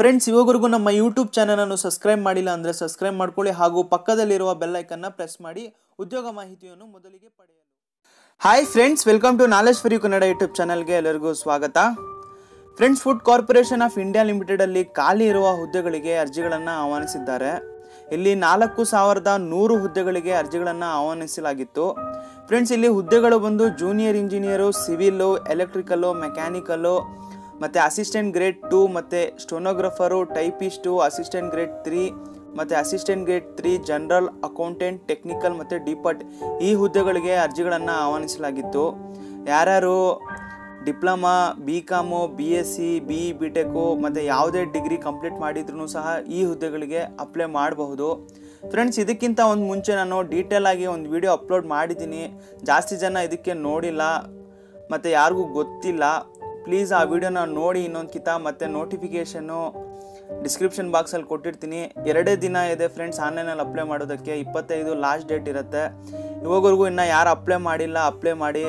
Friends ಇವಾಗವರೆಗೂ ನಮ್ಮ YouTube ಚಾನಲನ್ನು subscribe ಮಾಡಿಲ್ಲ ಅಂದರೆ ಸಬ್ಸ್ಕ್ರೈಬ್ ಮಾಡ್ಕೊಳ್ಳಿ. ಹಾಗೂ ಪಕ್ಕದಲ್ಲಿರುವ ಬೆಲ್ಲೈಕನ್ನ ಪ್ರೆಸ್ ಮಾಡಿ. ಉದ್ಯೋಗ ಮಾಹಿತಿಯನ್ನು ಮೊದಲಿಗೆ ಪಡೆಯಲು. Hi friends welcome to knowledge for you Kannada YouTube ಚಾನಲ್ಗೆ ಎಲ್ಲರಿಗೂ ಸ್ವಾಗತ. Friends food corporation of India ಲಿಮಿಟೆಡಲ್ಲಿ ಖಾಲಿ ಇರುವ ಹುದ್ದೆಗಳಿಗೆ ಅರ್ಜಿಗಳನ್ನು ಆಹ್ವಾನಿಸಿದ್ದಾರೆ. ಇಲ್ಲಿ ನಾಲ್ಕು ಸಾವಿರದ ನೂರು ಹುದ್ದೆಗಳಿಗೆ ಅರ್ಜಿಗಳನ್ನು ಆಹ್ವಾನಿಸಲಾಗಿತ್ತು. ಫ್ರೆಂಡ್ಸ್ ಇಲ್ಲಿ ಹುದ್ದೆಗಳು ಬಂದು junior engineer civil electrical mechanical ಮತ್ತು ಅಸಿಸ್ಟೆಂಟ್ ಗ್ರೇಡ್ ಟೂ ಮತ್ತು stenographer typist assistant grade three ಮತ್ತು assistant grade three general accountant technical ಮತ್ತು ಡಿಪಾರ್ಟ್ ಈ ಹುದ್ದೆಗಳಿಗೆ ಅರ್ಜಿಗಳನ್ನು ಆಹ್ವಾನಿಸಲಾಗಿತ್ತು. ಯಾರ್ಯಾರು diploma B com B S C B B tech ಮತ್ತು ಯಾವುದೇ ಡಿಗ್ರಿ ಕಂಪ್ಲೀಟ್ ಮಾಡಿದ್ರೂ ಸಹ ಈ ಹುದ್ದೆಗಳಿಗೆ ಅಪ್ಲೈ ಮಾಡಬಹುದು. ಫ್ರೆಂಡ್ಸ್ ಇದಕ್ಕಿಂತ ಒಂದು ಮುಂಚೆ ನಾನು ಡೀಟೇಲ್ ಆಗಿ ಒಂದು ವಿಡಿಯೋ ಅಪ್ಲೋಡ್ ಮಾಡಿದ್ದೀನಿ. ಜಾಸ್ತಿ ಜನ ಇದಕ್ಕೆ ನೋಡಿಲ್ಲ. ಮತ್ತು ಯಾರಿಗೂ ಗೊತ್ತಿಲ್ಲ. ಪ್ಲೀಸ್ ಆ ವಿಡಿಯೋನ ನೋಡಿ ಇನ್ನೊಂದು ಕಿತ ಮತ್ತು ನೋಟಿಫಿಕೇಷನ್ನು ಡಿಸ್ಕ್ರಿಪ್ಷನ್ ಬಾಕ್ಸಲ್ಲಿ ಕೊಟ್ಟಿರ್ತೀನಿ. ಎರಡೇ ದಿನ ಇದೆ ಫ್ರೆಂಡ್ಸ್ ಆನ್ಲೈನಲ್ಲಿ ಅಪ್ಲೈ ಮಾಡೋದಕ್ಕೆ. ಇಪ್ಪತ್ತೈದು ಲಾಸ್ಟ್ ಡೇಟ್ ಇರುತ್ತೆ. ಇವಾಗವರೆಗೂ ಇನ್ನೂ ಯಾರು ಅಪ್ಲೈ ಮಾಡಿಲ್ಲ ಅಪ್ಲೈ ಮಾಡಿ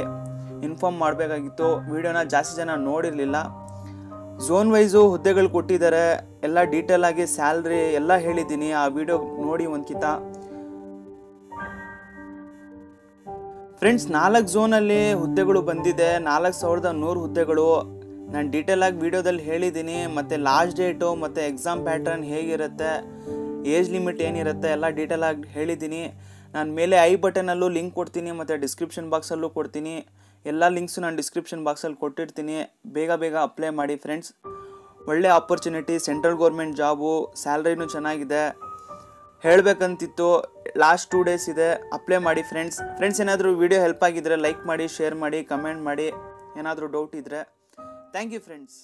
ಇನ್ಫಾರ್ಮ್ ಮಾಡಬೇಕಾಗಿತ್ತು. ವಿಡಿಯೋನ ಜಾಸ್ತಿ ಜನ ನೋಡಿರಲಿಲ್ಲ. ಝೋನ್ ವೈಸು ಹುದ್ದೆಗಳು ಕೊಟ್ಟಿದ್ದಾರೆ. ಎಲ್ಲ ಡೀಟೇಲ್ ಆಗಿ ಸ್ಯಾಲ್ರಿ ಎಲ್ಲ ಹೇಳಿದ್ದೀನಿ. ಆ ವಿಡಿಯೋ ನೋಡಿ ಒಂದು ಕಿತ ಫ್ರೆಂಡ್ಸ್ ನಾಲ್ಕು ಝೋನಲ್ಲಿ ಹುದ್ದೆಗಳು ಬಂದಿದೆ. ನಾಲ್ಕು ಸಾವಿರದ ನೂರು ಹುದ್ದೆಗಳು. ನಾನು ಡೀಟೇಲ್ ಆಗಿ ವಿಡಿಯೋದಲ್ಲಿ ಹೇಳಿದ್ದೀನಿ ಮತ್ತು ಲಾಸ್ಟ್ ಡೇಟು ಮತ್ತು ಎಕ್ಸಾಮ್ ಪ್ಯಾಟರ್ನ್ ಹೇಗಿರುತ್ತೆ ಏಜ್ ಲಿಮಿಟ್ ಏನಿರುತ್ತೆ, ಎಲ್ಲ ಆಗಿ ಹೇಳಿದ್ದೀನಿ ನಾನು ಮೇಲೆ ಐ ಬಟನಲ್ಲೂ ಲಿಂಕ್ ಕೊಡ್ತೀನಿ, ಮತ್ತು ಡಿಸ್ಕ್ರಿಪ್ಷನ್ ಬಾಕ್ಸಲ್ಲೂ ಕೊಡ್ತೀನಿ. ಎಲ್ಲ ಲಿಂಕ್ಸು ನಾನು ಡಿಸ್ಕ್ರಿಪ್ಷನ್ ಬಾಕ್ಸಲ್ಲಿ ಕೊಟ್ಟಿರ್ತೀನಿ. ಬೇಗ ಬೇಗ ಅಪ್ಲೈ ಮಾಡಿ ಫ್ರೆಂಡ್ಸ್ ಒಳ್ಳೆ ಆಪರ್ಚುನಿಟಿ ಸೆಂಟ್ರಲ್ ಗೌರ್ಮೆಂಟ್ ಜಾಬು ಸ್ಯಾಲ್ರಿನೂ ಚೆನ್ನಾಗಿದೆ. ಹೇಳಬೇಕಂತಿತ್ತು. ಲಾಸ್ಟ್ ಟೂ ಡೇಸ್ ಇದೆ. ಅಪ್ಲೈ ಮಾಡಿ ಫ್ರೆಂಡ್ಸ್ ಫ್ರೆಂಡ್ಸ್ ಏನಾದರೂ ವಿಡಿಯೋ ಹೆಲ್ಪ್ ಆಗಿದ್ದರೆ ಲೈಕ್ ಮಾಡಿ ಶೇರ್ ಮಾಡಿ ಕಮೆಂಟ್ ಮಾಡಿ. ಏನಾದರೂ ಡೌಟ್ ಇದ್ದರೆ ಥ್ಯಾಂಕ್ ಯು ಫ್ರೆಂಡ್ಸ್